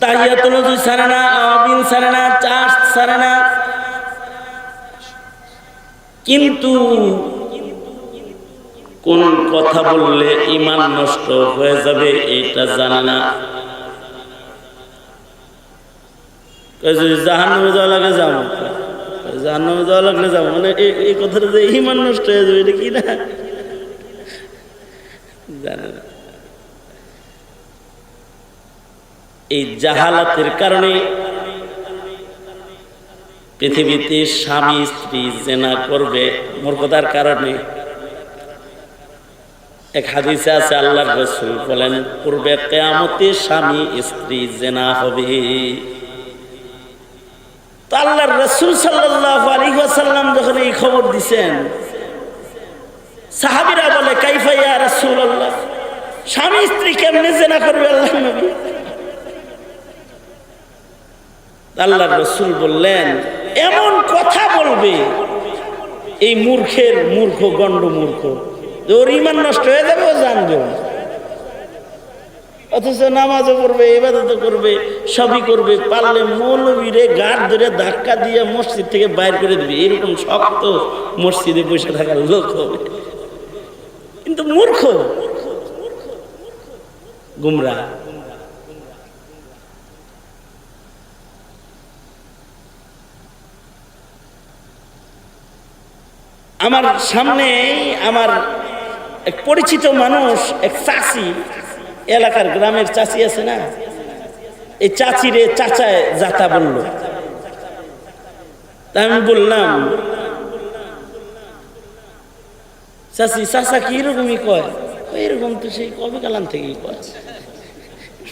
তাহিয়াতুল ওযু সারে না আওয়াবিন সারে না। চাষ সারে না। কিন্তু কোন কথা বললে ইমান নষ্ট হয়ে যাবে এটা জানে না। জাহান্নামে যাওয়া লাগে যাব জাহান্নামে যাওয়া লাগলে যাব মানে এই- এই কথাটা যে ইমান নষ্ট হয়ে যাবে এটা কি না? জানে না। এই জাহালাতের কারণে পৃথিবীতে স্বামী, স্ত্রী জেনা করবে মূর্খতার কারণে। এক হাদিসে আছে, আল্লাহর রসুল বলেন, পূর্বে কেয়ামতে স্বামী, স্ত্রী জেনা হবে। তো আল্লাহর রসুল সাল্লাহ আলী সাল্লাম যখন এই খবর দিছেন, সাহাবিরা বলে কাইফাইয়া রসুল আল্লাহ স্বামী, স্ত্রী কেমনে জেনা করবে আল্লাহ নবী? আল্লাহর রসুল বললেন, এমন কথা বলবে, এই মূর্খের মূর্খ, গণ্ড মূর্খ ওর ইমান নষ্ট হয়ে যাবে, ও জানবে। অথচ নামাজও করবে এবাদতও করবে, সবই করবে, পারলে মৌলবীরে গাঢ় ধরে ধাক্কা দিয়ে মসজিদ থেকে বাইর করে দিবে এরকম শক্ত মসজিদে বসে থাকার লোক হবে কিন্তু মূর্খ, গুমরা আমার সামনে আমার এক পরিচিত মানুষ, এক চাষি এলাকার গ্রামের চাষি আছে না? এই চাচিরে চাচায় যাতা বলল। আমি বললাম চাষি চাচা কি এরকমই কয়? এরকম তো সেই কবে কালাম থেকেই কয়।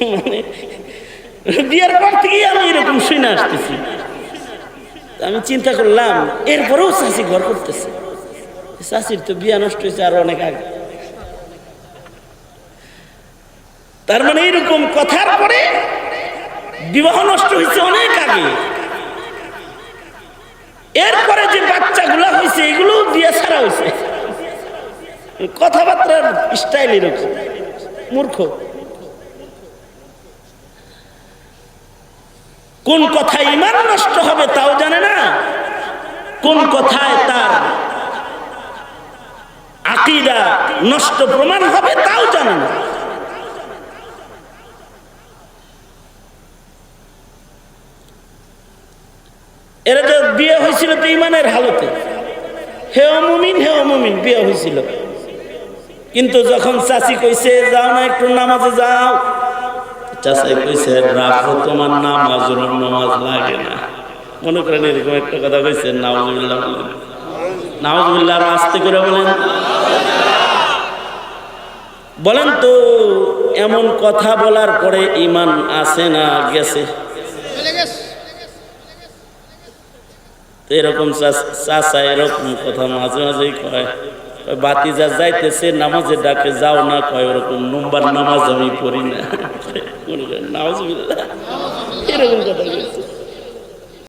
মানে বিয়ের পর থেকেই আমি এরকম শুনে আসতেছি। আমি চিন্তা করলাম, এরপরেও চাষি ঘর করতেছে। চাষির তো বিয়া নষ্ট হয়েছে আরও অনেক আগে। তার মানে এরকম কথার পরে বিবাহ নষ্ট হয়েছে অনেক আগে। এরপরে যে বাচ্চাগুলো হয়েছে, এগুলো বিয়ে ছাড়া হয়েছে। কথাবার্তার স্টাইল এরকম, মূর্খ। কোন কথায় ইমান নষ্ট হবে তাও জানে না, কোন কথায় তার আকিদা নষ্ট প্রমাণ হবে, তাও জানে না। এরা বিয়ে হয়েছিল তো ইমানের হালতে। হে মুমিন হে মুমিন, বিয়ে হয়েছিল। কিন্তু যখন চাচি কইছে, যাও না একটু নামাজে যাও। চাচাই কইছে, রাখো, তোমার নামাজ নামাজ লাগে না। মনে করেন এরকম একটা কথা কইছে নাওজুবিল্লাহ আরও আস্তে করে বলেন। বলেন তো, এমন কথা বলার পরে ইমান আছে না, গেছে। এরকম চাচ- এরকম কথা মাঝে মাঝেই কয়। বাতি যা যাইতেছে, নামাজে ডাকে, যাও না, কয়, ওরকম নম্বর নামাজ আমি পড়ি না। এরকম কথা